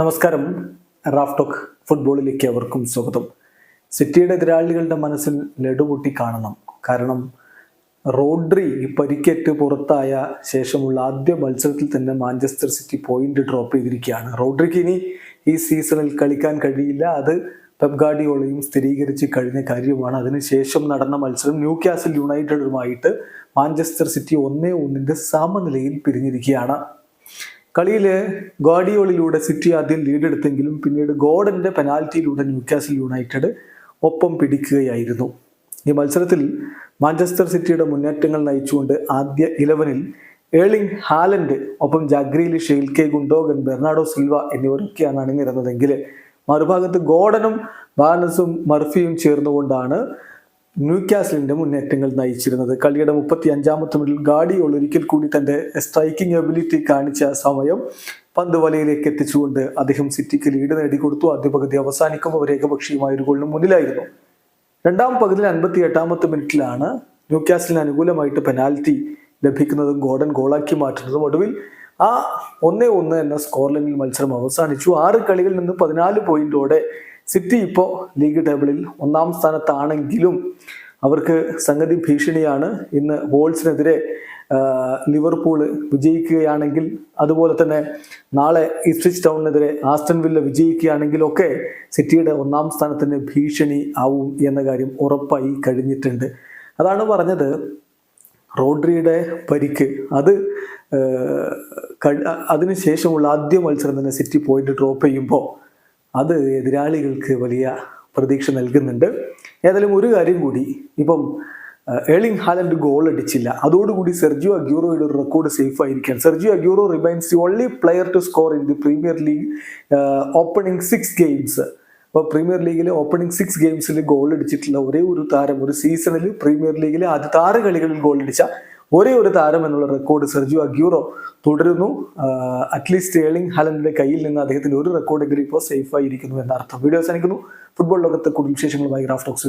നമസ്കാരം. റാഫ്ടോക്ക് ഫുട്ബോളിലേക്ക് അവർക്കും സ്വാഗതം. സിറ്റിയുടെ എതിരാളികളുടെ മനസ്സിൽ ലഡുപൊട്ടി കാണണം. കാരണം റോഡ്രി പരിക്കേറ്റ് പുറത്തായ ശേഷമുള്ള ആദ്യ മത്സരത്തിൽ തന്നെ മാഞ്ചസ്റ്റർ സിറ്റി പോയിന്റ് ഡ്രോപ്പ് ചെയ്തിരിക്കുകയാണ്. റോഡ്രിക്ക് ഇനി ഈ സീസണിൽ കളിക്കാൻ കഴിയില്ല. അത് പെപ് ഗാർഡിയോളയും സ്ഥിരീകരിച്ച് കഴിഞ്ഞ കാര്യമാണ് അതിനുശേഷം നടന്ന മത്സരം ന്യൂ കാസിൽ യുണൈറ്റഡുമായിട്ട് മാഞ്ചസ്റ്റർ സിറ്റി ഒന്നേ ഒന്നിന്റെ സമനിലയിൽ പിരിഞ്ഞിരിക്കുകയാണ്. കളിയിൽ ഗാഡിയോളിലൂടെ സിറ്റി ആദ്യം ലീഡെടുത്തെങ്കിലും പിന്നീട് ഗോഡന്റെ പെനാൽറ്റിയിലൂടെ ന്യൂക്കാസിൽ യുണൈറ്റഡ് ഒപ്പം പിടിക്കുകയായിരുന്നു. ഈ മത്സരത്തിൽ മാഞ്ചസ്റ്റർ സിറ്റിയുടെ മുന്നേറ്റങ്ങൾ നയിച്ചുകൊണ്ട് ആദ്യ ഇലവനിൽ ഏളിംഗ് ഹാലൻഡ് ഒപ്പം ജാഗ്രീലി കെ ഗുണ്ടോഗൻ ബെർണാഡോ സിൽവ എന്നിവരൊക്കെയാണ് അണിനിരുന്നതെങ്കിൽ. മറുഭാഗത്ത് ഗോഡനും ബാനസും മർഫിയും ചേർന്നുകൊണ്ടാണ് ന്യൂക്കാസലിന്റെ മുന്നേറ്റങ്ങൾ നയിച്ചിരുന്നത്. കളിയുടെ മുപ്പത്തി അഞ്ചാമത്തെ മിനിറ്റിൽ ഗാഡിയോൾ ഒരിക്കൽ കൂടി തന്റെ സ്ട്രൈക്കിംഗ് എബിലിറ്റി കാണിച്ച സമയം പന്ത് വലയിലേക്ക് എത്തിച്ചുകൊണ്ട് അദ്ദേഹം സിറ്റിക്ക് ലീഡ് നേടിക്കൊടുത്തു. ആദ്യ പകുതി അവസാനിക്കുമ്പോൾ ഏകപക്ഷീയമായ ഒരു ഗോളിന് മുന്നിലായിരുന്നു. രണ്ടാം പകുതി അൻപത്തി എട്ടാമത്തെ മിനിറ്റിലാണ് ന്യൂക്കാസലിന് അനുകൂലമായിട്ട് പെനാൽറ്റി ലഭിക്കുന്നതും ഗോഡൻ ഗോളാക്കി മാറ്റുന്നതും. ഒടുവിൽ ആ ഒന്നേ ഒന്ന് എന്ന സ്കോർ ലൈനിൽ മത്സരം അവസാനിച്ചു. ആറ് കളികളിൽ നിന്ന് പതിനാല് പോയിന്റോടെ സിറ്റി ഇപ്പോൾ ലീഗ് ടേബിളിൽ ഒന്നാം സ്ഥാനത്താണെങ്കിലും അവർക്ക് സംഗതി ഭീഷണിയാണ്. ഇന്ന് വോൾസിനെതിരെ ലിവർപൂൾ വിജയിക്കുകയാണെങ്കിൽ അതുപോലെ തന്നെ നാളെ ഇസ്റ്റിച്ച് ടൗണിനെതിരെ ആസ്റ്റൺ വില്ല വിജയിക്കുകയാണെങ്കിലൊക്കെ സിറ്റിയുടെ ഒന്നാം സ്ഥാനത്തിന് ഭീഷണി ആവും എന്ന കാര്യം ഉറപ്പായി കഴിഞ്ഞിട്ടുണ്ട്. അതാണ് പറഞ്ഞത് റോഡ്രിയുടെ പരിക്ക്. അത് അതിനുശേഷമുള്ള ആദ്യ മത്സരം തന്നെ സിറ്റി പോയിന്റ് ഡ്രോപ്പ് ചെയ്യുമ്പോൾ അത് എതിരാളികൾക്ക് വലിയ പ്രതീക്ഷ നൽകുന്നുണ്ട്. ഏതായാലും ഒരു കാര്യം കൂടി ഇപ്പം ഏളിംഗ് ഹാലൻഡ് ഗോൾ അടിച്ചില്ല. അതോടുകൂടി സെർജിയോ അഗ്യൂറോയുടെ ഒരു റെക്കോർഡ് സേഫ് ആയിരിക്കാൻ Sergio Aguero remains the only player to score in the Premier League opening six games അപ്പോൾ പ്രീമിയർ ലീഗിലെ ഓപ്പണിംഗ് സിക്സ് ഗെയിംസിൽ ഗോൾ അടിച്ചിട്ടുള്ള ഒരേ ഒരു താരം ഒരു സീസണിൽ പ്രീമിയർ ലീഗിലെ ആദ്യത്തെ ആറ് കളികളിൽ ഗോൾ അടിച്ച ഒരേ ഒരു താരം എന്നുള്ള റെക്കോർഡ് സെർജിയോ അഗ്യൂറോ തുടരുന്നു. അറ്റ്ലീസ്റ്റ് ഏളിംഗ് ഹാലൻഡിന്റെ കയ്യിൽ നിന്ന് അദ്ദേഹത്തിന്റെ ഒരു റെക്കോർഡെങ്കിലും ഇപ്പോൾ സേഫ് ആയിരിക്കുന്നു എന്നർത്ഥം. വീഡിയോ അവസാനിക്കുന്നു. ഫുട്ബോൾ ലോകത്ത് കൂടുതൽ വിശേഷങ്ങളുമായി ഗ്രാഫ് ടോക്സ്